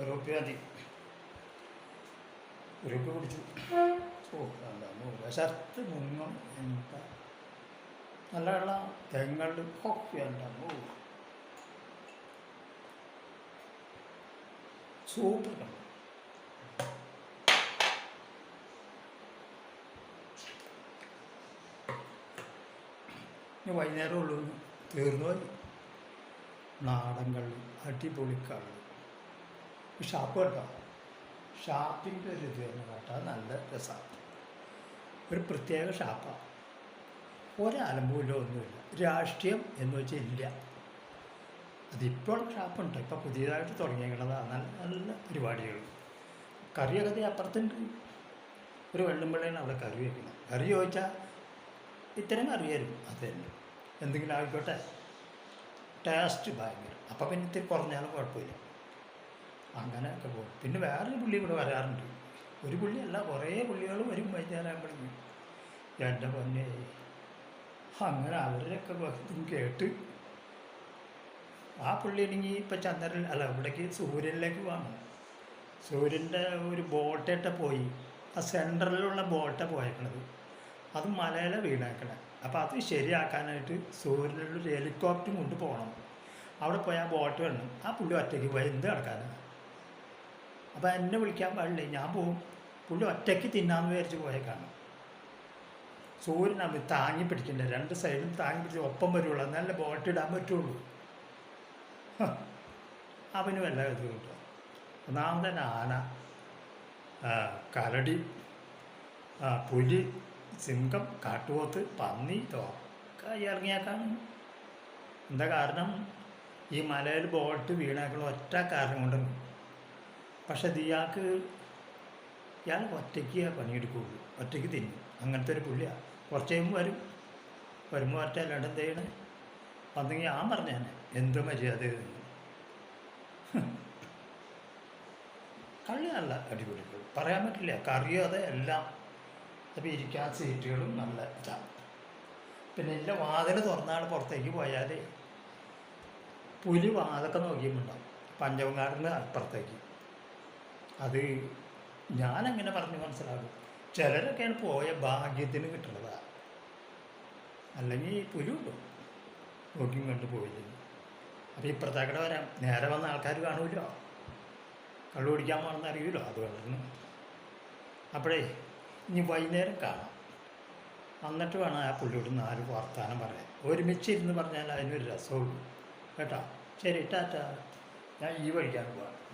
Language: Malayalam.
ഒരു മതി ഒരു കുടിച്ചു ഓ വിശർത്ത് മുങ്ങും എന്താ? നല്ല വെള്ളം തെങ്ങളുടെ കൊപ്പി ഉണ്ടാകും സൂപ്പർ ഇനി വൈകുന്നേരം ഉള്ളൂ. തീർന്നു നാടൻ കള്ളി. ഷാപ്പ് കേട്ടോ ഷാപ്പിന്റെ ഒരു ഇത് എന്ന് പറഞ്ഞാൽ നല്ല രസമാണ് ഒരു പ്രത്യേക ഷാപ്പാണ് ഒരലമ്പൂലോ ഒന്നുമില്ല രാഷ്ട്രീയം എന്ന് വെച്ചാൽ ഇല്ല. അതിപ്പോൾ ഷാപ്പുണ്ട് ഇപ്പോൾ പുതിയതായിട്ട് തുടങ്ങിയേക്കണതാണ് നല്ല നല്ല പരിപാടികൾ. കറിയൊക്കെ അപ്പുറത്തുണ്ട്. ഒരു വെള്ളുമ്പിള്ളയാണ് അവിടെ കറി വയ്ക്കുന്നത് കറി ചോദിച്ചാൽ ഇത്തരം കറിയായിരുന്നു. അത് തന്നെ. എന്തെങ്കിലും ആയിക്കോട്ടെ. ടേസ്റ്റ് ഭയങ്കര. അപ്പം പിന്നെ ഇത്തിരി കുറഞ്ഞാലും കുഴപ്പമില്ല. അങ്ങനെയൊക്കെ പോകും. പിന്നെ വേറൊരു പുള്ളി ഇവിടെ വരാറുണ്ട്. ഒരു പുള്ളിയല്ല കുറേ പുള്ളികൾ വരും വൈകുന്നേരം ആകുമ്പോഴേക്കും എന്റെ പൊന്നെ അങ്ങനെ അവരുടെയൊക്കെ ഇതും കേട്ട് ആ പുള്ളി ആണെങ്കിൽ ഇപ്പം ചന്ദ്രൻ അല്ല ഇവിടേക്ക് സൂര്യനിലേക്ക് പോകണം സൂര്യന്റെ ഒരു ബോട്ടേട്ട പോയി. ആ സെന്ററിലുള്ള ബോട്ട പോയേക്കണത്. അത് മലയിലെ വീണേക്കണേ. അപ്പോൾ അത് ശരിയാക്കാനായിട്ട് സൂര്യനിലുള്ള ഹെലികോപ്റ്ററും കൊണ്ട് പോകണം. അവിടെ പോയി ആ ബോട്ട് വേണം ആ പുള്ളി ഒറ്റയ്ക്ക് പോയി എന്ത് കിടക്കാനാണ് അപ്പോൾ എന്നെ വിളിക്കാൻ പാടില്ല. ഞാൻ പോകും പുള്ളി ഒറ്റയ്ക്ക് തിന്നാന്ന് വിചാരിച്ച് പോയേക്കാണ്. സൂര്യനാണ് താങ്ങി പിടിക്കണ്ടേ? രണ്ട് സൈഡും താങ്ങി പിടിച്ച് ഒപ്പം വരുള്ളൂ. നല്ല ബോട്ട് ഇടാൻ പറ്റുള്ളൂ. അവനും വല്ല ഇത് കിട്ടും തന്നെ ആന കരടി പുലി സിംഹം കാട്ടുപോത്ത് പന്നി തോക്ക ഇറങ്ങിയേക്കാണ്. എന്താ കാരണം? ഈ മലയിൽ ബോട്ട് വീണേക്കുള്ള ഒറ്റ കാരണം കൊണ്ടാണ് പക്ഷെ ഇയാൾക്ക് ഇയാൾ ഒറ്റയ്ക്ക് പണിയെടുക്കുകയുള്ളൂ. ഒറ്റയ്ക്ക് തിന്നും. അങ്ങനത്തെ ഒരു പുള്ളിയാണ് കുറച്ച് കഴിയുമ്പോൾ വരും. വരുമ്പോൾ ഒറ്റ അല്ലാണ്ട് എന്ത് ചെയ്യണേ? വന്നെങ്കിൽ ഞാൻ പറഞ്ഞാൽ എന്ത് മര്യാദ? കള്ളി അടിപൊളികൾ. പറയാൻ പറ്റില്ല. കറിയോ അതെ എല്ലാം. അപ്പോൾ ഇരിക്കാൻ സീറ്റുകളും നല്ല ഇതാണ് പിന്നെ എന്റെ വാതിൽ തുറന്നാണ് പുറത്തേക്ക് പോയാൽ പുലി വാതൊക്കെ നോക്കിയിട്ടുണ്ടാവും പഞ്ചവങ്കാടിന് അപ്പുറത്തേക്ക്. അത് ഞാനങ്ങനെ പറഞ്ഞ് മനസ്സിലാകും ചിലരൊക്കെയാണ് പോയ ഭാഗ്യത്തിന് കിട്ടുന്നതാ അല്ലെങ്കിൽ ഈ ഉണ്ടോ നോക്കിയും കണ്ട് പോയി അപ്പോൾ ഇപ്പുറത്തേക്കടെ വരാം. നേരെ വന്ന ആൾക്കാർ കാണൂലോ കള്ളു കുടിക്കാൻ പോകണമെന്ന് അറിയുമല്ലോ അതുകൊണ്ടാണ് അപ്പോഴേ ഇനി വൈകുന്നേരം കാണാം. എന്നിട്ട് വേണം ആ പുള്ളിയോട് നാല് വർത്താനം പറയാൻ. ഒരുമിച്ചിരുന്ന് പറഞ്ഞാൽ അതിനൊരു രസമുള്ളൂ. കേട്ടോ? ശരി ടാറ്റ. ഞാൻ ഈ വഴിക്കാണ് പോകാം